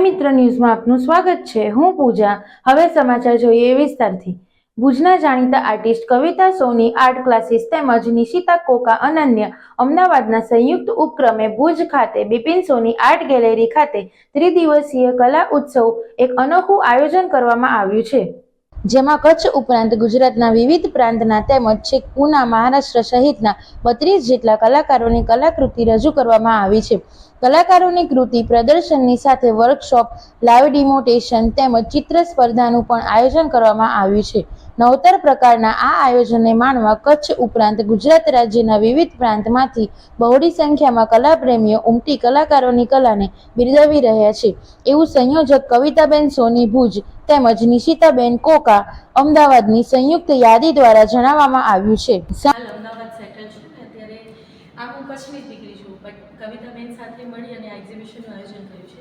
મિત્ર ન્યૂઝમાં આપનું સ્વાગત છે. હું પૂજા. હવે સમાચાર જોઈએ વિસ્તારથી. ભુજના જાણીતા artist Kavita Soni, art classes તેમજ નિશિતા કોકા અનન્ય અમદાવાદના સંયુક્ત ઉપક્રમે ભુજ ખાતે બિપિન સોની આર્ટ ગેલેરી ખાતે ત્રિદિવસીય કલા ઉત્સવ એક અનોખું આયોજન કરવામાં આવ્યું છે. જેમાં કચ્છ ઉપરાંત ગુજરાતના વિવિધ પ્રાંતના તેમજ છેક પૂના, મહારાષ્ટ્ર સહિતના બત્રીસ જેટલા કલાકારોની કલાકૃતિ રજૂ કરવામાં આવી છે. કલાકારોની કૃતિ પ્રદર્શનની સાથે વર્કશોપ લાઈવ ડિમોટેશન તેમજ ચિત્ર સ્પર્ધાનું પણ આયોજન કરવામાં આવ્યું છે. નવતર પ્રકારના આ આયોજનને માણવા કચ્છ ઉપરાંત ગુજરાત રાજ્યના વિવિધ પ્રાંતમાંથી બહોળી સંખ્યામાં કલાપ્રેમીઓ ઉમટી કલાકારોની કલાને બિરદાવી રહ્યા છે. એવું સંયોજક કવિતાબેન સોની ભુજ તેમજ નિશિતાબેન કોકા અમદાવાદની સંયુક્ત યાદી દ્વારા જણાવવામાં આવ્યું છે. કવિતાબેન સાથે મળી અને આ એક્ઝિબિશનનું આયોજન કર્યું છે.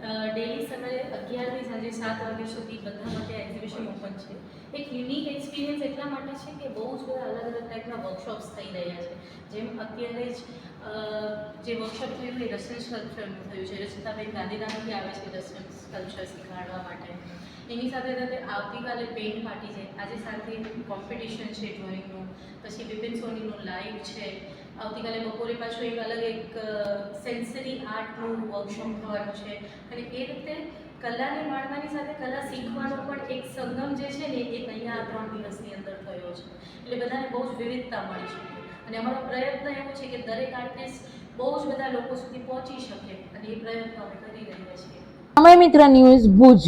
ડેલી સવારે અગિયારથી સાંજે સાત વાગ્યા સુધી બધા માટે એક્ઝિબિશન ઓપન છે. એક યુનિક એક્સપિરિયન્સ એટલા માટે છે કે બહુ જ બધા અલગ અલગ ટાઈપના વર્કશોપ્સ થઈ રહ્યા છે. જેમ અત્યારે જ જે વર્કશોપ થયું એ રસન સ્કલ્પચરનું થયું છે. રચિતાબેન ગાંધીધામથી આવે છે રસન સ્કલ્પચર શીખવાડવા માટે. એની સાથે સાથે આવતીકાલે પેઇન્ટ પાર્ટી છે. આજે સાથે કોમ્પિટિશન છે ડ્રોઈંગનું પછી બિપિન સોનીનું લાઈવ છે. આવતીકાલે બપોરે પાછું એક અલગ એક સેન્સરી આર્ટનું વર્કશોપ થવાનું છે. અને એ રીતે કલાને માણવાની સાથે કલા શીખવાનો પણ એક સંગમ જે છે ને, એ અહીંયા આ ત્રણ દિવસની અંદર થયો છે. એટલે બધાને બહુ જ વિવિધતા મળી શકે. અને અમારો પ્રયત્ન એવો છે કે દરેક આર્ટિસ્ટ બહુ જ બધા લોકો સુધી પહોંચી શકે અને એ પ્રયત્ન અમે કરી રહ્યા છીએ. સમય મિત્ર ન્યૂઝ ભુજ.